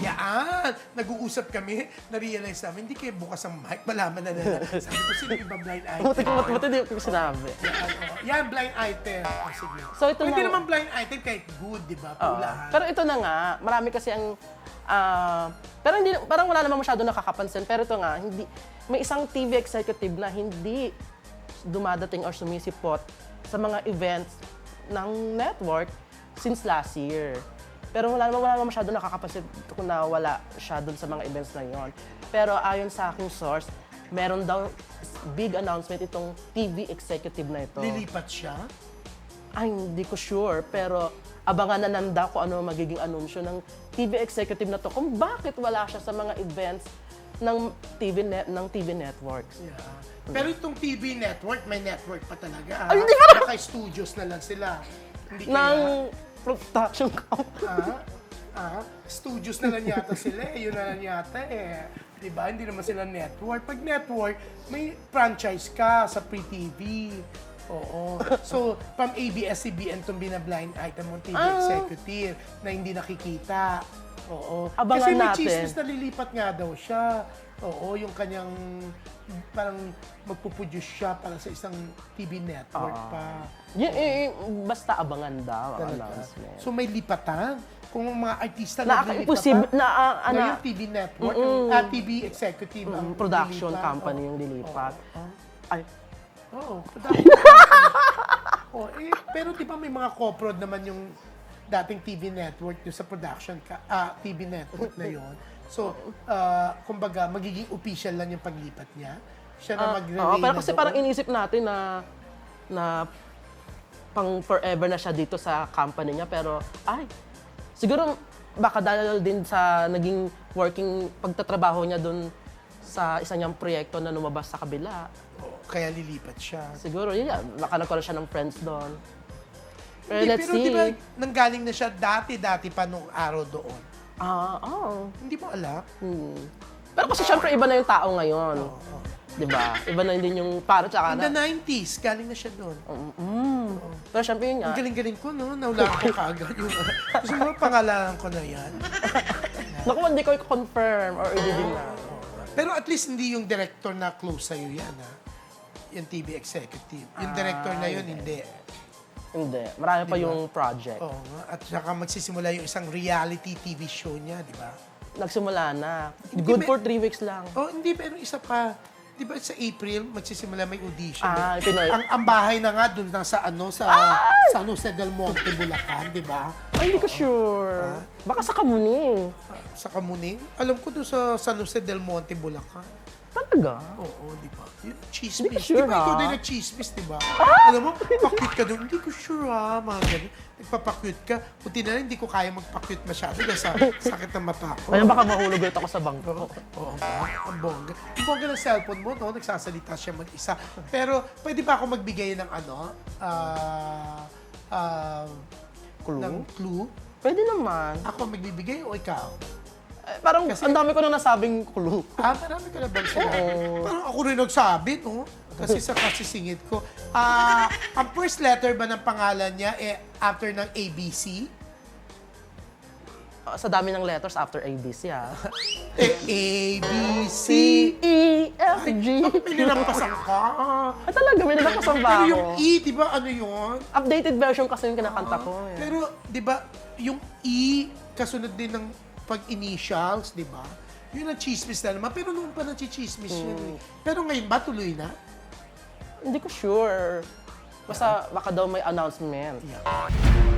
Yan! Nag-uusap kami, na-realize namin, hindi kayo bukas ang mic, malaman na nila. Sabi ko, sino iba blind item? Buti ko, buti di ko sinabi. Yan, oh. Yan, blind item. Oh, sige. So, ito Pwede na- naman blind item kahit good, di ba? Oo. Paulahan. Pero ito na nga, marami kasi ang ah, pero hindi parang wala naman masyado nakakapansin pero ito nga hindi may isang TV executive na hindi dumadating or sumisipot sa mga events ng network since last year. Pero wala naman, wala naman masyado nakakapansin kung na wala siya dun sa mga events na yon. Pero ayon sa aking source, meron daw big announcement itong TV executive na ito. Lilipat siya? Ay, hindi ko sure. Pero abangan na nanda kung ano magiging anunsyo ng TV executive na to. Kung bakit wala siya sa mga events ng TV net ng TV networks. Yeah. Pero itong TV network, may network pa talaga. Ay, hindi pa- Baka studios na lang sila. Hindi Ng kaya. Production company. Ah, ah, studios na lang yata sila eh. Yun na lang yata eh. Di ba? Hindi naman sila network. Pag network, may franchise ka sa Free TV. Oo. So, from ABS-CBN itong binablind item mong TV Ah. executive na hindi nakikita. Oo. Abangan Kasi may natin. chismis na lilipat nga daw siya. Oo, yung kanyang parang magpuproduce siya para sa isang TV network Ah. pa. Y- y- y- basta abangan daw ang Talaga. announcement. So may lipatan. Kung ang mga artista Na- naglilipatan, imposible- na, ah, ano, ngayon TV network, yung ah, TV executive ang Mm, production lilipat. company yung lilipat. Ay, Oo, oh, production company. oh, eh, pero di ba may mga co-prod naman yung dating TV network yung sa production ka, ah, TV network na yon. So, ah, kumbaga, magiging official lang yung paglipat niya. Siya na Ah, mag-relay oo, pero kasi doon. parang inisip natin na na pang forever na siya dito sa company niya pero ay siguro baka dahil din sa naging working pagtatrabaho niya doon sa isa niyang proyekto na lumabas sa kabila. Kaya lilipat siya. Siguro yun, yan, baka nagkaroon siya ng friends doon. Pero Hindi, let's pero see. di ba nanggaling na siya dati-dati pa nung araw doon? Ah, oh. Hindi mo alam? Hmm. Pero kasi syempre iba na yung tao ngayon. Di ba? Iba na din yung para tsaka In the na. 90s, galing na siya doon. Mm. Pero syempre yun nga. Ang galing-galing ko, no? Naulaan ko kaagad yung... Gusto mo, pangalanan ko na yan. Naku, hindi ko i-confirm or i-din na. Pero at least hindi yung director na close sa'yo yan, ha? Yung TV executive. Yung director na yun, hindi. Hindi. Marami pa yung project. Oo nga. At saka magsisimula yung isang reality TV show niya, di ba? Nagsimula na. Hindi, Good may- for three weeks lang. Oh, hindi, pero isa pa. Di ba sa April, magsisimula may audition. Ah, eh. Pinoy. Ang, ang bahay na nga doon na sa ano, sa San Jose del Monte, Bulacan, di ba? Ay, hindi ko sure. Baka sa Kamuning. Sa Kamuning. Alam ko doon sa San Jose del Monte, Bulacan. Talaga? Oo, di ba? Yun, Hindi chismis. ko sure, di ba ikaw ha? din nag-chismis, di ba? Alam mo, pa-cute ka doon. Hindi ko sure, ha? Mga ganun. Nagpapa-cute ka. Buti na lang, hindi ko kaya magpa-cute masyado dahil sa sakit ng mata ko. Ayun, baka mahulog ulit ako sa bangko. Oo ba? Ang bongga. Ang bongga ng cellphone mo, no? Nagsasalita siya mag-isa. Pero, pwede ba ako magbigay ng ano? Ah... ah, Clue? Ng clue? Pwede naman. Ako magbibigay o ikaw? Eh, parang Kasi- ang dami ko na nasabing clue. Ah, marami ka na bang sinabi? Parang ako rin nagsabi, no? Kasi sa kasisingit ko. Ah, ang first letter ba ng pangalan niya eh after ng ABC? Ah, Sa dami ng letters after ABC, ah. Eh, ABC. E, F, G. May ninampasan ka. Ah, talaga, may Pero ako? yung E, di ba ano yun? Updated version kasi yung kinakanta ko. Eh. Pero, di ba, yung E, kasunod din ng pag-initials, di ba? Yun ang chismis na naman. Pero noon pa na-chismis yun eh. Pero ngayon ba, tuloy na? Hindi ko sure. Basta baka daw may announcement. Yeah.